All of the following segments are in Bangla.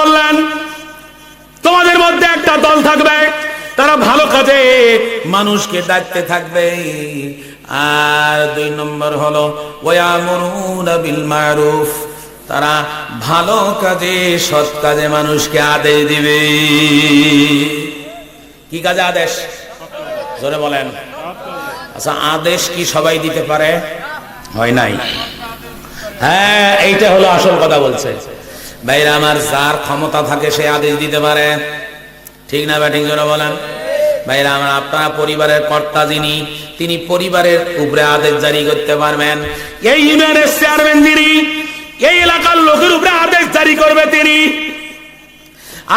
বললেন, তোমাদের মধ্যে একটা দল থাকবে, তারা ভালো কাজে মানুষকে ডাকতে থাকবে। আর দুই নম্বর হলো বিল মারুফ তারা ভালো কাজে, সৎ কাজে মানুষকে আদেশ দিবে। কি কাজে আদেশ? জোরে বলেন। আচ্ছা আদেশ কি সবাই দিতে পারে? হয় নাই। হ্যাঁ এইটা হলো আসল কথা বলছে। ভাইরা, আমার যার ক্ষমতা থাকে সে আদেশ দিতে পারে। ঠিক না ব্যাটিং জন্য বলেন? ভাইরা, আমার আপনার পরিবারের কর্তা যিনি, তিনি পরিবারের উপরে আদেশ জারি করতে পারবেন। এই ইউনিয়নের চেয়ারম্যান যিনি, এই এলাকার লোকের উপরে আদেশ জারি করবে তিনি।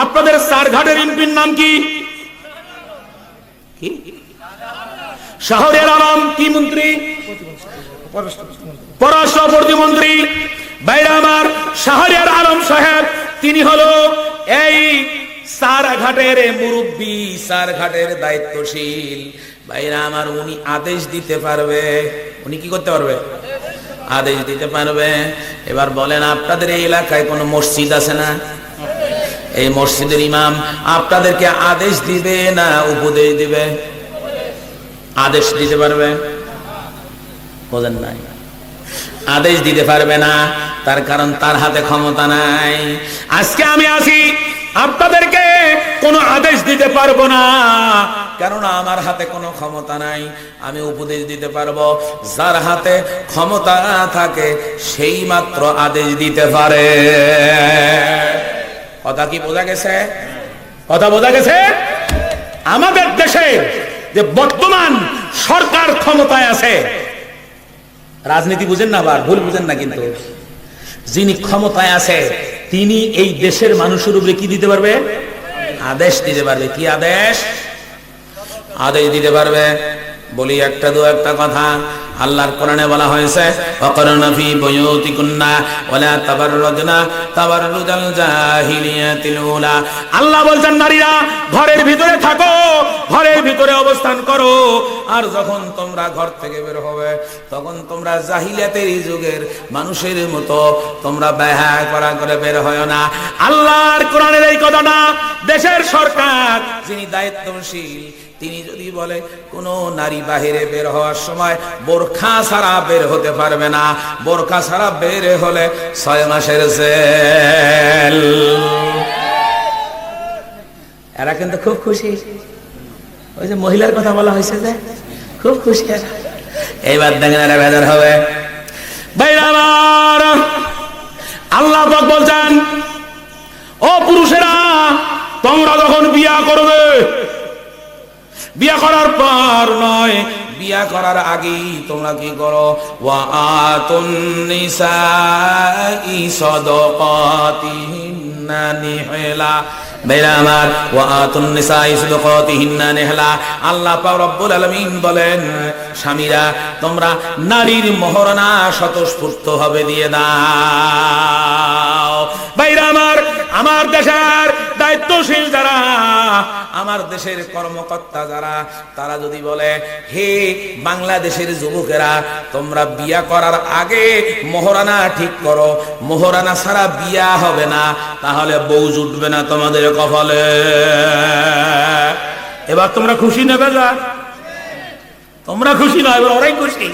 আপনাদের সারঘাটের এমপির নাম কি? শহরের আলম কি মন্ত্রী? পররাষ্ট্র প্রতিমন্ত্রী বাইরে আমার শাহরিয়ার আলম সাহেব, তিনি হলো এই সারঘাটের মুরব্বী, সারঘাটের দায়িত্বশীল। বাইরে আমার উনি আদেশ দিতে পারবে। উনি কি করতে পারবে? আদেশ দিতে পারবে। এবার বলেন, আপনাদের এই এলাকায় কোনো মসজিদ আছে না? এই মসজিদের ইমাম আপনাদেরকে আদেশ দিবে না উপদেশ দিবে? আদেশ দিতে পারবে? বোঝেন নাই। আদেশ দিতে পারবে না। তার কারণ তার হাতে ক্ষমতা নাই। আজকে আমি আসি, আপনাদেরকে কোনো আদেশ দিতে পারব না। কেননা আমার হাতে কোনো ক্ষমতা নাই, আমি উপদেশ দিতে পারব। যার হাতে ক্ষমতা থাকে, সেই মাত্র আদেশ দিতে পারে। কথা কি বোঝা গেছে? কথা বোঝা গেছে? আমাদের দেশে যে বর্তমান সরকার ক্ষমতায় আছে রাজনীতি বুঝেন না আবার, ভুল বুঝেন না কিন্তু। যিনি ক্ষমতায় আছে, তিনি এই দেশের মানুষের উপরে কি দিতে পারবে? আদেশ দিতে পারবে। কি আদেশ? আদেশ দিতে পারবে। বলি একটা দু একটা কথা। আল্লাহর কোরআনে বলা হয়েছে, অকরনা ফি বুয়ুতিকুন্না ওয়ালা তাবাররুজনা তাবাররুজাল জাহিলিয়াতিল উলা। আল্লাহ বলছেন, নারীরা, ঘরের ভিতরে থাকো, ঘরের ভিতরে অবস্থান করো। আর যখন তোমরা ঘর থেকে বের হবে, তখন তোমরা জাহিলিয়াতের যুগের মানুষের মতো তোমরা ব্যহা করা করে বের হয় না। আল্লাহর কোরআনের দেশের সরকার। যিনি দায়িত্বশীল, তিনি যদি বলে, কোন নারী বাহিরে বের হওয়ার সময় বোরখা ছাড়া বের হতে পারবে না। বোরখা ছাড়া বের হলে ছয় মাসের জেল। এরা কিন্তু খুব খুশি। ওই যে মহিলার কথা বলা হয়েছে যে, খুব খুশি এরা। এইবার দেখেন এরা বেজার হবে। আল্লাহ বলছেন, ও পুরুষেরা তোমরা যখন বিয়া করবে, বিয়া করার পর নয়, বিয়া করার আগেই তোমরা কি করো? ওয়া আতুন নিসাই ওয়া আল্লাহ রব্বুল বলেন, স্বামীরা, তোমরা নারীর দিয়ে দাও। আমার দেশের দায়িত্বশীল যারা, আমার দেশের কর্মকর্তা যারা, তারা যদি বলে, হে বাংলাদেশের যুবকেরা, তোমরা বিয়া করার আগে মোহরানা ঠিক করো মোহরানা ছাড়া বিয়া হবে না, তাহলে বউ জুটবে না তোমাদের কপালে। এবার তোমরা খুশি নেবে যা তোমরা খুশি নয় এবার ওরাই খুশি।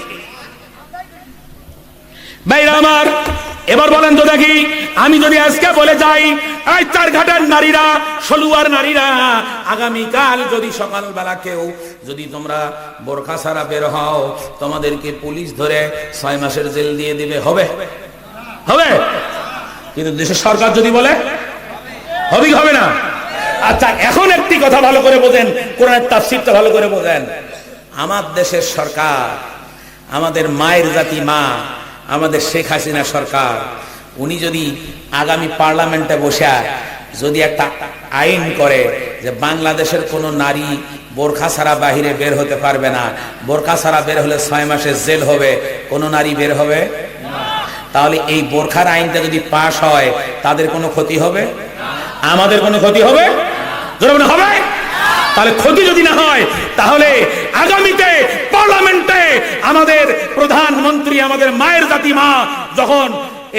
ভাইরা আমার, এবার বলেন তো দেখি, আমি যদি আজকে বলে যাই এই চার ঘাটের নারীরা, সলুয়ার নারীরা, আগামীকাল যদি সকালবেলা কেউ, যদি তোমরা বোরখা ছাড়া বের হও, তোমাদেরকে পুলিশ ধরে ছয় মাসের জেল দিয়ে দিবে। হবে? হবে? কিন্তু দেশের সরকার যদি বলে, হবে হবে না? আচ্ছা এখন একটি কথা ভালো করে বোঝেন, কোরআনের তাফসিরটা ভালো করে বোঝেন। আমার দেশের সরকার, আমাদের মায়ের জাতি মা, আমাদের শেখ হাসিনা সরকার উনি যদি আগামী পার্লামেন্টে বসে যদি একটা আইন করে যে বাংলাদেশের কোনো নারী বোরখা ছাড়া বাহিরে বের হতে পারবে না, বোরখা ছাড়া বের হলে ছয় মাসের জেল হবে, কোনো নারী বের হবে? তাহলে এই বোরখার আইনটা যদি পাশ হয়, তাদের কোনো ক্ষতি হবে? আমাদের কোনো ক্ষতি হবে? হবে? তাহলে ক্ষতি যদি না হয়, তাহলে আগামীতে পার্লামেন্টে আমাদের প্রধানমন্ত্রী, আমাদের মায়ের জাতি মা যখন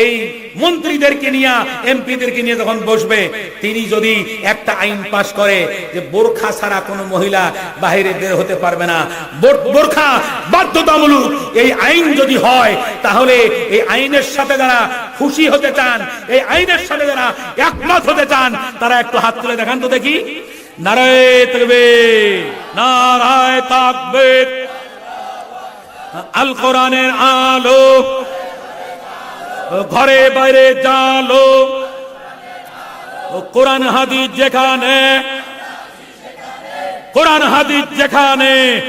এই মন্ত্রীদেরকে নিয়ে, এমপিদেরকে নিয়ে যখন বসবে, তিনি যদি একটা আইন পাশ করে যে বোরখা ছাড়া কোনো মহিলা বাইরে বের হতে পারবে না বোরখা বাধ্যতামূলক এই আইন যদি হয়, তাহলে এই আইনের সাথে যারা খুশি হতে চান, এই আইনের সাথে যারা একমত হতে চান, তারা একটু হাত তুলে দেখান তো দেখি। নারায় থাকবে আল কোরআনের আলো ঘরে বাইরে জালো। কোরআন হাদিস যেখানে, কোরআন হাদিস যেখানে।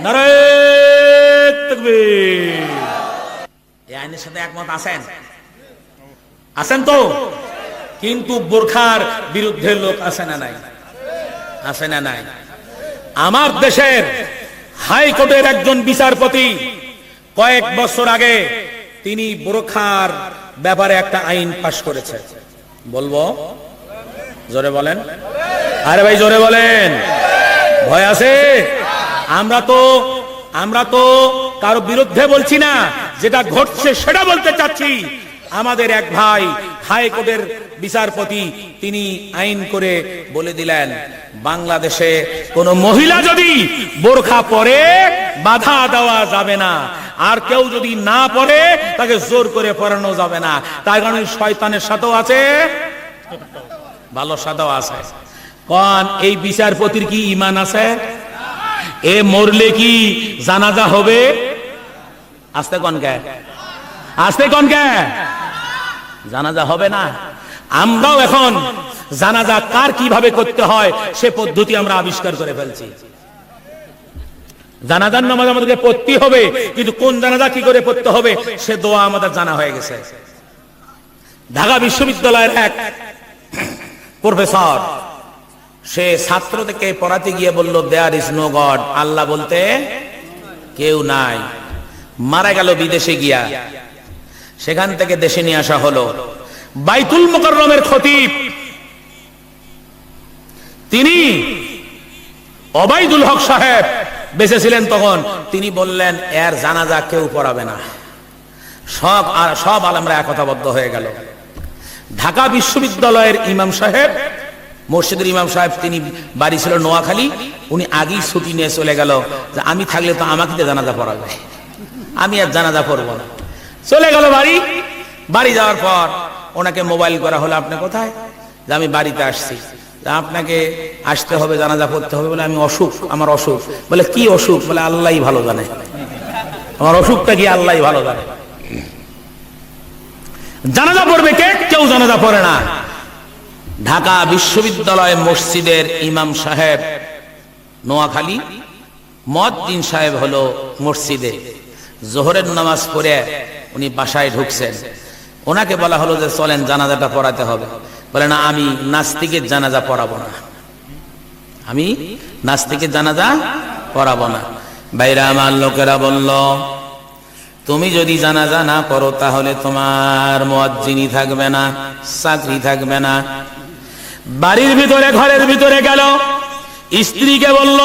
নারায় তাকবীর। এই আইনের সাথে একমত আছেন? আছেন তো? কিন্তু বোরখার বিরুদ্ধে লোক আছে না নাই? আছে না নাই? আমার দেশের হাইকোর্টের একজন বিচারপতি কয়েক বছর আগে তিনি বোরখার ব্যাপারে একটা আইন পাশ করেছে। বলব? জোরে বলেন। আরে ভাই, জোরে বলেন। ভয় আছে? আমরা তো আমরা তো কারও বিরুদ্ধে বলছি না। যেটা ঘটছে সেটা বলতে চাচ্ছি। আমাদের এক ভাই হাইকোর্টের বিচারপতি, তিনি আইন করে বলে দিলেন, বাংলাদেশে কোন মহিলা যদি বোরখা পরে বাধা দেওয়া যাবে না, আর কেউ যদি না পরে তাকে জোর করে পরানো যাবে না। তার কারণে শয়তানের সাথেও আছে, ভালো সাদাও আছে। কন, এই বিচারপতির কি ইমান আছে? এ মরলে কি জানাজা হবে? আসতে কন কে? আসতে কন কে জানাজা হবে না। আমরাও এখন জানাজা কার কীভাবে করতে হয়, সে পদ্ধতি আমরা আবিষ্কার করে ফেলছি। জানাজার নামাজ আমাদেরকে পড়তে হবে, কিন্তু কোন জানাজা কি করে পড়তে হবে, সে দোয়া আমাদের জানা হয়ে গেছে। ঢাকা বিশ্ববিদ্যালয়ের এক প্রফেসর, সে ছাত্রদেরকে পড়াতে গিয়ে বলল there is no god Allah বলতে, কেউ নাই। মারা গেল বিদেশে গিয়া। সেখান থেকে দেশে নিয়ে আসা হলো। বাইতুল মোকাররমের খতিব, তিনি অবাইদুল হক সাহেব বেঁচে ছিলেন তখন। তিনি বললেন, এর জানাজা কেউ পড়াবে না। সব আর, সব আলমরা একতাবদ্ধ হয়ে গেল। ঢাকা বিশ্ববিদ্যালয়ের ইমাম সাহেব, মসজিদের ইমাম সাহেব, তিনি বাড়ি ছিল নোয়াখালী, উনি আগেই ছুটি নিয়ে চলে গেল আমি থাকলে তো আমাকে জানাজা পড়াবে। আমি আর জানাজা পড়ব না। চলে গেল বাড়ি। বাড়ি যাওয়ার পর ওনাকে মোবাইল করা হলো, আপনি কোথায়? যে আমি বাড়িতে আসছি। আপনাকে আসতে হবে, জানাজা পড়তে হবে। বলে, আমি অসুখ, আমার অসুখ। বলে, কি অসুখ? বলে আল্লাহই ভালো জানে। আমার অসুখটা কি আল্লাহ ভালো জানে? জানাজা পড়বে কে? কেউ জানাজা পড়ে না। ঢাকা বিশ্ববিদ্যালয় মসজিদের ইমাম সাহেব নোয়াখালী মদ্দিন সাহেব হলো মসজিদে। জোহরের নামাজ পড়ে উনি বাসায় ঢুকছেন। ওনাকে বলা হলো যে, চলেন জানাজাটা পড়াতে হবে। বলে, না, আমি নাস্তিকের জানাজা পড়াবো না। আমি নাস্তিকের জানাজা পড়াবো না। বাইরে আমার লোকেরা বলল, তুমি যদি জানাজা না করো তাহলে তোমার মজ্জিনি থাকবে না, চাকরি থাকবে না। বাড়ির ভিতরে, ঘরের ভিতরে গেল। স্ত্রীকে বলল,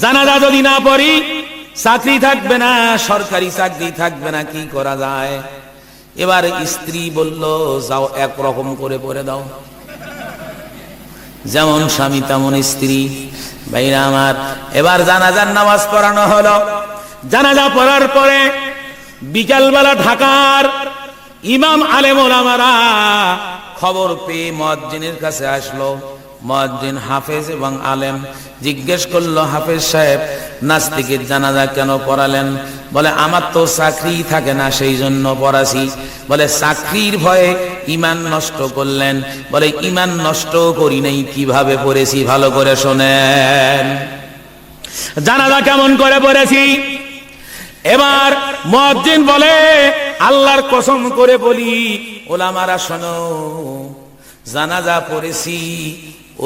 জানাজা যদি না পড়ি চাকরি থাকবে না, সরকারি চাকরি থাকবে না, কি করা যায়? এবার স্ত্রী বলল, যাও একরকম করে পড়ে দাও। যেমন স্বামী, তেমন স্ত্রী। ভাইরা আমার, এবার জানাজার নামাজ পড়ানো হলো। জানাজা পড়ার পরে বিকালবেলা ঢাকার ইমাম আলেম ওলামারা খবর পেয়ে মজ্জিনের কাছে আসলো। মজ্জিন হাফেজ এবং আলেম জিজ্ঞেস করল, হাফেজ সাহেব, নাস্তিকের জানাজা কেন পড়ালেন? বলে, আমার তো চাকরি থাকে না সেই জন্য পড়াছি। বলে, চাকরির ভয়ে ইমান নষ্ট করলেন? বলে, ইমান নষ্ট করি নাই, কীভাবে পড়েছি ভালো করে শোনেন। জানাজা কেমন করে পড়েছি? এবার মুয়াজ্জিন বলে, আল্লাহর কসম করে বলি, ওলামারা শোনো, জানাজা পড়েছি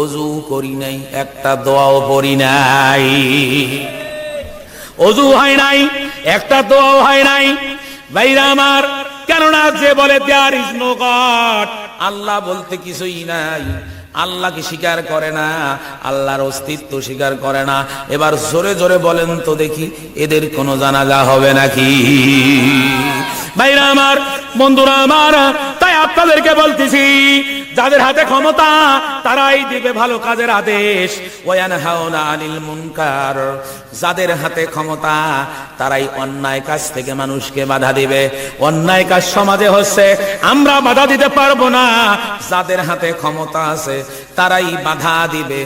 অজু করি নাই, একটা দোয়াও পড়ি নাই। অজু হয় নাই, একটা দোয়াও হয় নাই। ভাইরা আমার, কেননা যে বলে there is no god Allah বলতে কিছুই নাই। আল্লাহকে স্বীকার করে না, আল্লাহর অস্তিত্ব স্বীকার করে না। এবার জোরে জোরে বলেন তো দেখি, এদের কোনো জানাজা হবে নাকি? ভাইরা আমার, বন্ধুরা আমার, তাই আপনাদেরকে বলতেছি যাদের হাতে ক্ষমতা, তারাই দিবে ভালো কাজের আদেশ। যাদের হাতে ক্ষমতা, তারাই অন্যায় কাজ থেকে মানুষকে বাধা দিবে। অন্যায় কাজ সমাজে হচ্ছে, আমরা বাধা দিতে পারব না। যাদের হাতে ক্ষমতা আছে, তারাই বাধা দিবে।